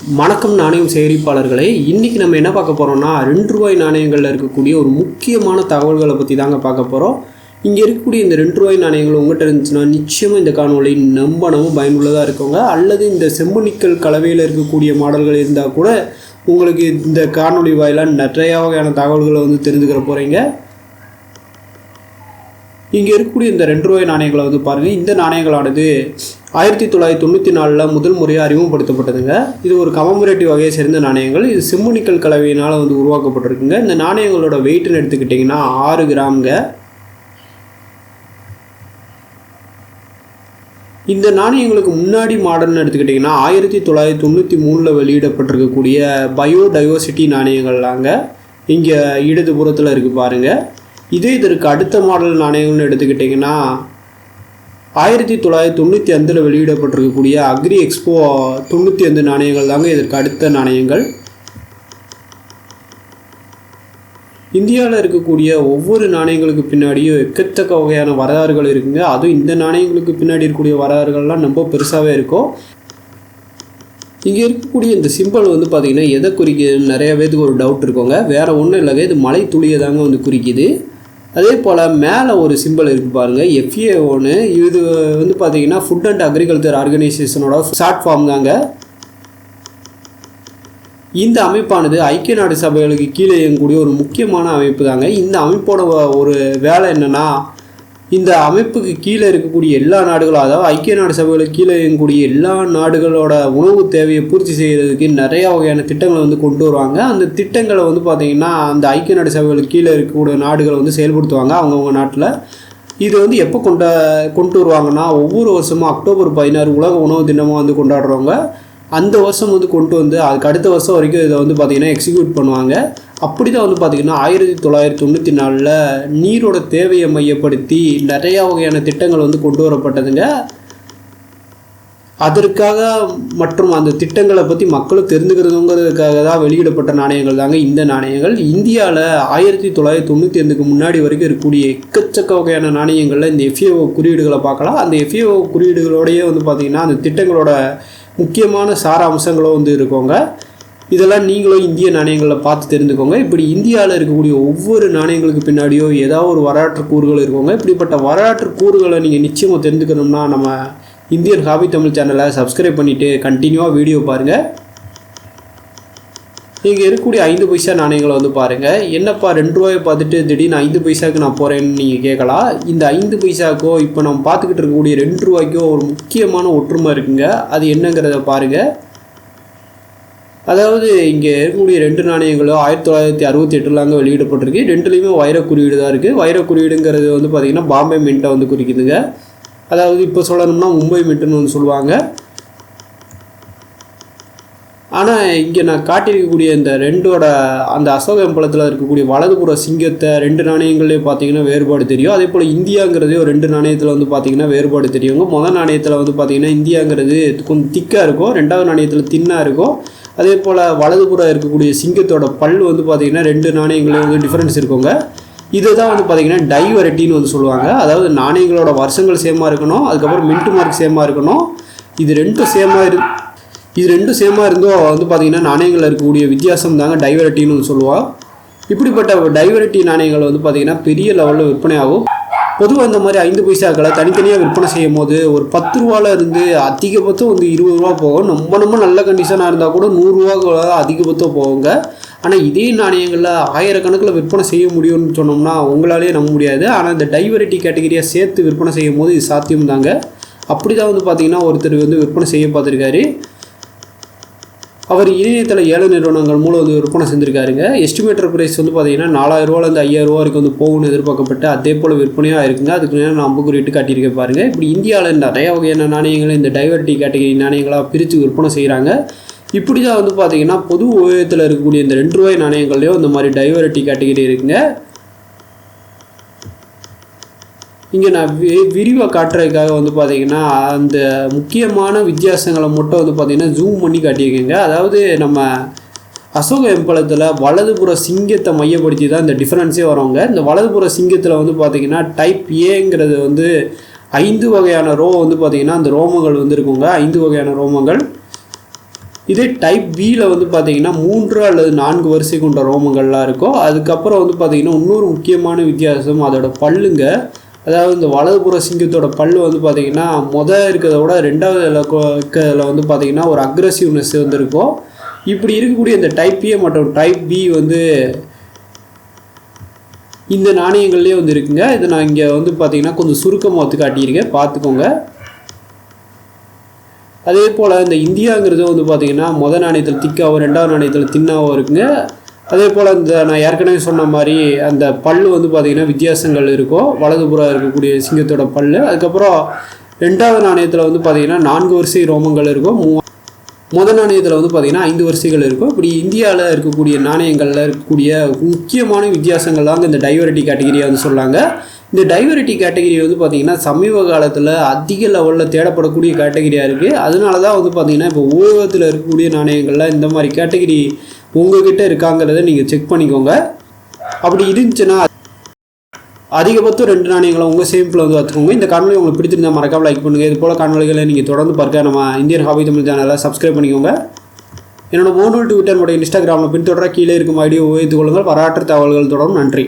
வணக்கம் நாணயம் சேகரிப்பாளர்களே இன்றைக்கி நம்ம என்ன பார்க்க போகிறோம்னா ரெண்டு ரூபாய் நாணயங்களில் இருக்கக்கூடிய ஒரு முக்கியமான தகவல்களை பற்றி தாங்க பார்க்க போகிறோம் இங்கே இருக்கக்கூடிய இந்த ரெண்டு ரூபாய் நாணயங்கள் உங்கள்கிட்ட இருந்துச்சுன்னா நிச்சயமாக இந்த காணொலி நம்பனவும் பயனுள்ளதாக இருக்கவங்க அல்லது இந்த செம்பு நிக்கல் கலவையில் இருக்கக்கூடிய மாடல்கள் இருந்தால் கூட உங்களுக்கு இந்த காணொளி வாயிலாக நிறையா வகையான தகவல்களை வந்து தெரிஞ்சுக்கிற போகிறீங்க இங்கே இருக்கக்கூடிய இந்த ரெண்டு ரூபாய் நாணயங்களை வந்து பாருங்கள் இந்த நாணயங்களானது ஆயிரத்தி தொள்ளாயிரத்தி தொண்ணூற்றி நாலில் முதல் முறையாக அறிமுகப்படுத்தப்பட்டதுங்க. இது ஒரு கமமுரேட்டிவ் வகையை சேர்ந்த நாணயங்கள். இது செம்பு நிக்கல் கலவையினால் வந்து உருவாக்கப்பட்டிருக்குங்க. இந்த நாணயங்களோட வெயிட்னு எடுத்துக்கிட்டிங்கன்னா ஆறு கிராம்ங்க. இந்த நாணயங்களுக்கு முன்னாடி மாடல்னு எடுத்துக்கிட்டிங்கன்னா ஆயிரத்தி தொள்ளாயிரத்தி தொண்ணூற்றி மூணில் வெளியிடப்பட்டிருக்கக்கூடிய பயோடைவர்சிட்டி நாணயங்கள்லாங்க. இங்கே இடதுபுறத்தில் இருக்குது பாருங்கள் இதே இதற்கு அடுத்த மாடல் நாணயங்கள்னு எடுத்துக்கிட்டிங்கன்னா ஆயிரத்தி தொள்ளாயிரத்தி தொண்ணூற்றி அஞ்சில் வெளியிடப்பட்டிருக்கக்கூடிய அக்ரி எக்ஸ்போ தொண்ணூற்றி அஞ்சு நாணயங்கள் தாங்க இதற்கு அடுத்த நாணயங்கள். இந்தியாவில் இருக்கக்கூடிய ஒவ்வொரு நாணயங்களுக்கு பின்னாடியும் எக்கச்சக்க வகையான வரலாறுகள் இருக்குங்க. அதுவும் இந்த நாணயங்களுக்கு பின்னாடி இருக்கக்கூடிய வரலாறுகள்லாம் ரொம்ப பெருசாகவே இருக்கும். இங்கே இருக்கக்கூடிய இந்த சிம்பிள் வந்து பார்த்திங்கன்னா எதை குறிக்குதுன்னு நிறைய பேருக்கு ஒரு டவுட் இருக்குங்க. வேறு ஒன்றும் இல்லைங்க. இது மலை துளியை தாங்க வந்து குறிக்குது. அதே போல் மேலே ஒரு சிம்பிள் இருக்குது பாருங்கள் எஃப்ஏ ஒன்று இது வந்து பார்த்தீங்கன்னா ஃபுட் அண்ட் அக்ரிகல்ச்சர் ஆர்கனைசேஷனோட ஷார்ட் ஃபார்ம் தாங்க. இந்த அமைப்பானது ஐக்கிய நாடு சபைகளுக்கு கீழே இயங்கக்கூடிய ஒரு முக்கியமான அமைப்பு தாங்க. இந்த அமைப்போட ஒரு வேலை என்னென்னா இந்த அமைப்புக்கு கீழே இருக்கக்கூடிய எல்லா நாடுகளும் அதாவது ஐக்கிய நாடு சபைகளுக்கு கீழே இருக்கக்கூடிய எல்லா நாடுகளோட உணவு தேவையை பூர்த்தி செய்கிறதுக்கு நிறையா வகையான திட்டங்களை வந்து கொண்டு வருவாங்க. அந்த திட்டங்களை வந்து பார்த்திங்கன்னா அந்த ஐக்கிய நாடு சபைகளுக்கு கீழே இருக்கக்கூடிய நாடுகளை வந்து செயல்படுத்துவாங்க அவங்கவுங்க நாட்டில். இது வந்து எப்போ கொண்ட கொண்டு வருவாங்கன்னா ஒவ்வொரு வருஷமும் அக்டோபர் பதினாறு உலக உணவு தினமாக வந்து கொண்டாடுறவங்க அந்த வருஷம் வந்து கொண்டு வந்து அதுக்கு அடுத்த வருஷம் வரைக்கும் இதை வந்து பார்த்திங்கன்னா எக்ஸிக்யூட் பண்ணுவாங்க. அப்படி தான் வந்து பார்த்திங்கன்னா ஆயிரத்தி தொள்ளாயிரத்தி தொண்ணூற்றி நாலில் நீரோட தேவையை மையப்படுத்தி நிறையா வகையான திட்டங்கள் வந்து கொண்டு வரப்பட்டதுங்க. அதற்காக மற்றும் அந்த திட்டங்களை பற்றி மக்களும் தெரிஞ்சுக்கிறதுங்கிறதுக்காக தான் வெளியிடப்பட்ட நாணயங்கள் தாங்க இந்த நாணயங்கள். இந்தியாவில் ஆயிரத்தி தொள்ளாயிரத்தி தொண்ணூற்றி அஞ்சுக்கு முன்னாடி வரைக்கும் இருக்கக்கூடிய எக்கச்சக்க வகையான நாணயங்களில் இந்த எஃப்ஏஓ குறியீடுகளை பார்க்கலாம். அந்த எஃப்ஏஓ குறியீடுகளோடையே வந்து பார்த்திங்கன்னா அந்த திட்டங்களோட முக்கியமான சார அம்சங்களும் வந்து இருக்கோங்க. இதெல்லாம் நீங்களும் இந்திய நாணயங்களை பார்த்து தெரிஞ்சுக்கோங்க இப்படி இந்தியாவில் இருக்கக்கூடிய ஒவ்வொரு நாணயங்களுக்கு பின்னாடியோ ஏதாவது ஒரு வரலாற்று கூறுகள் இருக்கோங்க. இப்படிப்பட்ட வரலாற்று கூறுகளை நீங்கள் நிச்சயமாக தெரிஞ்சுக்கணும்னா நம்ம இந்தியன் ஹாபி தமிழ் சேனலை சப்ஸ்கிரைப் பண்ணிவிட்டு கண்டினியூவாக வீடியோ பாருங்கள் இங்கே இருக்கக்கூடிய ஐந்து பைசா நாணயங்களை வந்து பாருங்கள் என்னப்பா ரெண்டு ரூபாயை பார்த்துட்டு திடீர்னு ஐந்து பைசாவுக்கு நான் போகிறேன்னு நீங்கள் கேட்கலாம். இந்த ஐந்து பைசாக்கோ இப்போ நம்ம பார்த்துக்கிட்டு இருக்கக்கூடிய ரெண்டு ரூபாய்க்கோ ஒரு முக்கியமான ஒற்றுமை இருக்குங்க. அது என்னங்கிறத பாருங்கள் அதாவது இங்கே இருக்கக்கூடிய ரெண்டு நாணயங்களும் ஆயிரத்தி தொள்ளாயிரத்தி அறுபத்தி எட்டுலாங்க வெளியிடப்பட்டிருக்கு. ரெண்டுலேயுமே வைர குறியீடு தான் இருக்குது வைர குறியீடுங்கிறது வந்து பார்த்திங்கன்னா பாம்பே மின்ட்டை வந்து குறிக்குதுங்க. அதாவது இப்போ சொல்லணும்னா மும்பை மின்ட்டுன்னு வந்து சொல்லுவாங்க. ஆனால் இங்கே நான் காட்டியிருக்கக்கூடிய இந்த ரெண்டோட அந்த அசோகம்பலத்தில் இருக்கக்கூடிய வலதுபுற சிங்கத்தை ரெண்டு நாணயங்கள்லேயே பார்த்தீங்கன்னா வேறுபாடு தெரியும். அதே போல் இந்தியாங்கிறதே ரெண்டு நாணயத்தில் வந்து பார்த்தீங்கன்னா வேறுபாடு தெரியுங்க முதல் நாணயத்தில் வந்து பார்த்தீங்கன்னா இந்தியாங்கிறது கொஞ்சம் திக்காக இருக்கும். ரெண்டாவது நாணயத்தில் தின்னாக இருக்கும். அதே போல் வலதுபுறம் இருக்கக்கூடிய சிங்கத்தோட பல் வந்து பார்த்திங்கன்னா ரெண்டு நாணயங்களையும் வந்து டிஃப்ரென்ஸ் இருக்குங்க. இதுதான் வந்து பார்த்திங்கன்னா டைவரட்டின்னு வந்து சொல்லுவாங்க. அதாவது நாணயங்களோட வருஷங்கள் சேமாக இருக்கணும். அதுக்கப்புறம் மின்ட்டு மார்க் சேமாக இருக்கணும். இது ரெண்டும் சேமாக இரு இது ரெண்டும் சேமாக இருந்தோ வந்து பார்த்திங்கன்னா நாணயங்களில் இருக்கக்கூடிய வித்தியாசம் தாங்க டைவர்ட்டின்னு சொல்லுவாள் இப்படிப்பட்ட டைவரட்டி நாணயங்கள் வந்து பார்த்திங்கன்னா பெரிய லெவலில் விற்பனை ஆகும். பொதுவாக இந்த மாதிரி ஐந்து பைசாக்களை தனித்தனியாக விற்பனை செய்யும் போது ஒரு பத்து ரூபால இருந்து அதிகபட்சம் வந்து இருபது ரூபா போகும். ரொம்ப ரொம்ப நல்ல கண்டிஷனாக இருந்தால் கூட நூறுரூவா அதிகபட்சம் போகுங்க. ஆனால் இதே நாணயங்களில் ஆயிரக்கணக்கில் விற்பனை செய்ய முடியும்னு சொன்னோம்னா உங்களாலே நம்ப முடியாது. ஆனால் இந்த டைவரிட்டி கேட்டகரியாக சேர்த்து விற்பனை செய்யும் போது இது சாத்தியம் தாங்க அப்படி தான் வந்து பார்த்திங்கன்னா ஒருத்தர் வந்து விற்பனை செய்ய பார்த்துருக்காரு அவர் இணையத்தில் ஏழு நிறுவனங்கள் மூலம் வந்து விற்பனை செஞ்சுருக்காருங்க. எஸ்டிமேட்டர் ப்ரைஸ் வந்து பார்த்தீங்கன்னா நாலாயிரரூவாலேருந்து ஐயாயிரரூவா வரைக்கும் வந்து போகணும்னு எதிர்பார்க்கப்பட்டு அதே போல் விற்பனையாக இருக்குங்க. அதுக்கு நான் அம்புக்குறிட்டு காட்டியிருக்கேன் பாருங்கள் இப்படி இந்தியாவில் நிறைய வகையான நாணயங்கள் இந்த டைவர்டி கேட்டகரி நாணயங்களாக பிரித்து விற்பனை செய்கிறாங்க இப்படி தான் வந்து பார்த்தீங்கன்னா பொது உபயோகத்தில் இருக்கக்கூடிய இந்த ரெண்டு ரூபாய் நாணயங்கள்லேயும் இந்த மாதிரி டைவர்டி கேட்டகரி இருக்குங்க. இங்கே நான் வி விரிவாக காட்டுறதுக்காக வந்து பார்த்திங்கன்னா அந்த முக்கியமான வித்தியாசங்களை மட்டும் வந்து பார்த்திங்கன்னா ஜூம் பண்ணி காட்டியிருக்கேங்க. அதாவது நம்ம அசோக எம்பலத்தில் வலதுபுற சிங்கத்தை மையப்படுத்தி தான் இந்த டிஃப்ரென்ஸே வரவங்க இந்த வலதுபுற சிங்கத்தில் வந்து பார்த்திங்கன்னா டைப் ஏங்கிறது வந்து ஐந்து வகையான ரோ வந்து பார்த்திங்கன்னா அந்த ரோமங்கள் வந்து இருக்குங்க. ஐந்து வகையான ரோமங்கள். இதே டைப் பியில் வந்து பார்த்தீங்கன்னா மூன்று அல்லது நான்கு வரிசை கொண்ட ரோமங்கள்லாம் இருக்கும். அதுக்கப்புறம் வந்து பார்த்திங்கன்னா இன்னொரு முக்கியமான வித்தியாசம் அதோட பல்லுங்க. அதாவது இந்த வலதுபுற சிங்கத்தோட பல்லு வந்து பார்த்தீங்கன்னா முத இருக்கிறத விட ரெண்டாவது இருக்கிறதுல வந்து பார்த்திங்கன்னா ஒரு அக்ரஸிவ்னஸ் வந்துருக்கும் இப்படி இருக்கக்கூடிய இந்த டைப் ஏ மற்றும் டைப் பி வந்து இந்த நாணயங்கள்லேயே வந்து இருக்குங்க. இதை நான் இங்கே வந்து பார்த்திங்கன்னா கொஞ்சம் சுருக்கமாக ஒத்து காட்டியிருக்கேன். பார்த்துக்கோங்க அதே போல் இந்த இந்தியாங்கிறது வந்து பார்த்தீங்கன்னா முத நாணயத்தில் திக்காவும் ரெண்டாவது நாணயத்தில் தின்னாகவும் இருக்குங்க. அதே போல் இந்த நான் ஏற்கனவே சொன்ன மாதிரி அந்த பல்லு வந்து பார்த்திங்கன்னா வித்தியாசங்கள் இருக்கும் வலதுபுறம் இருக்கக்கூடிய சிங்கத்தோட பல் அதுக்கப்புறம் ரெண்டாவது நாணயத்தில் வந்து பார்த்திங்கன்னா நான்கு வரிசை ரோமங்கள் இருக்கும். மூ முதல் நாணயத்தில் வந்து பார்த்திங்கன்னா ஐந்து வரிசைகள் இருக்கும். இப்படி இந்தியாவில் இருக்கக்கூடிய நாணயங்களில் இருக்கக்கூடிய முக்கியமான வித்தியாசங்கள் தாங்க இந்த டைவரிட்டி கேட்டகரியை வந்து சொல்லாங்க. இந்த டைவரிட்டி கேட்டகரி வந்து பார்த்தீங்கன்னா சமீப காலத்தில் அதிக லெவலில் தேடப்படக்கூடிய கேட்டகரியாக இருக்குது அதனால தான் வந்து பார்த்திங்கன்னா இப்போ ஊழகத்தில் இருக்கக்கூடிய நாணயங்களில் இந்த மாதிரி கேட்டகிரி உங்ககிட்ட இருக்காங்கிறத நீங்கள் செக் பண்ணிக்கோங்க. அப்படி இருந்துச்சுன்னா அதிகபட்சம் ரெண்டு நாணயங்களை உங்கள் சேமிப்பில் வந்து பார்த்துக்கோங்க இந்த காணொலி உங்களுக்கு பிடிச்சிருந்தா மறக்காமல் லைக் பண்ணுங்கள் இது போல் காணொலிகளை நீங்கள் தொடர்ந்து பார்க்க நம்ம இந்தியன் ஹாபி தமிழ் சேனலை சப்ஸ்கிரைப் பண்ணிக்கோங்க. என்னோட மோனோ ட்விட்டர் உடைய இன்ஸ்டாகிராமில் பின்தொடர கீழே இருக்கும் ஐடியோ உபயோகித்துக் கொள்ளுங்கள். வரலாற்று தகவல்கள் தொடரும் நன்றி.